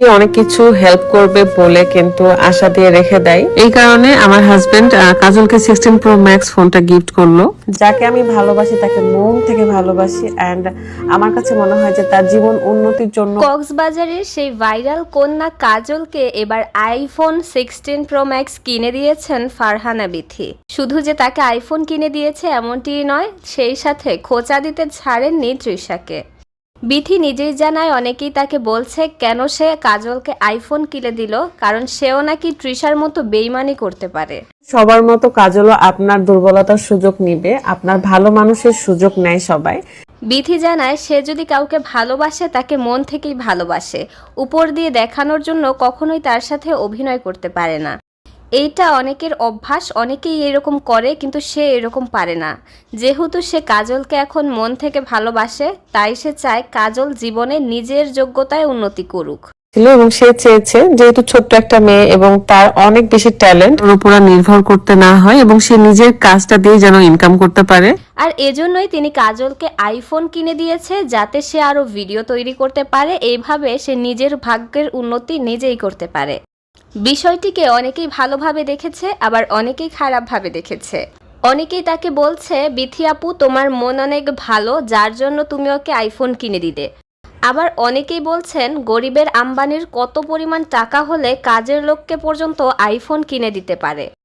অনেক কিছু হেল্প করবে বলে কিন্তু আশা দিয়ে রেখে দেয়। এই কারণে আমার হাজবেন্ড কাজলকে সিক্সটিন প্রো ম্যাক্স ফোনটা গিফট করল। যাকে আমি ভালোবাসি তাকে মন থেকে ভালোবাসি এন্ড আমার কাছে মনে হয় যে তার জীবন উন্নতির জন্য কক্সবাজারের সেই ভাইরাল কন্যা কাজলকে এবার আইফোন সিক্সটিন প্রো ম্যাক্স কিনে দিয়েছেন ফারহানা বিথি শুধু যে তাকে আইফোন কিনে দিয়েছে এমনটি নয় সেই সাথে খোঁচা দিতে ছাড়েননি তৃষাকে। বিথি নিজেই জানায় অনেকেই তাকে বলছে কেন সে কাজলকে আইফোন কিনে দিল? কারণ সেও নাকি তৃষার মতো বেইমানি করতে পারে। সবার মতো কাজলও আপনার দুর্বলতার সুযোগ নিবে আপনার ভালো মানুষের সুযোগ নেয় সবাই। বিথি জানায় সে যদি কাউকে ভালোবাসে তাকে মন থেকেই ভালোবাসে। উপর দিয়ে দেখানোর জন্য কখনোই তার সাথে অভিনয় করতে পারে না। এইটা অনেকের অভ্যাস অনেকেই এরকম করে কিন্তু সে এরকম পারে না। যেহেতু সে কাজলকে এখন মন থেকে ভালোবাসে তাই সে চায় কাজল জীবনে নিজের যোগ্যতায় উন্নতি করুক। ছিল এবং সে চেয়েছে যেহেতু ছোট্ট একটা মেয়ে এবং তার অনেক বেশি ট্যালেন্ট ওর উপর নির্ভর করতে না হয় এবং সে নিজের কাজটা দিয়ে যেন ইনকাম করতে পারে। আর এজন্যই তিনি কাজলকে আইফোন কিনে দিয়েছে যাতে সে আরও ভিডিও তৈরি করতে পারে। এইভাবে সে নিজের ভাগ্যের উন্নতি নিজেই করতে পারে। বিষয়টিকে অনেকেই ভালোভাবে দেখেছে, আবার অনেকেই খারাপভাবে দেখেছে। অনেকেই তাকে বলছে, বিথি আপু, তোমার মন অনেক ভালো, যার জন্য তুমি ওকে আইফোন কিনে দিতে আবার অনেকেই বলছেন, গরিবের আম্বানির কত পরিমাণ টাকা হলে কাজের লোককে পর্যন্ত আইফোন কিনে দিতে পারে।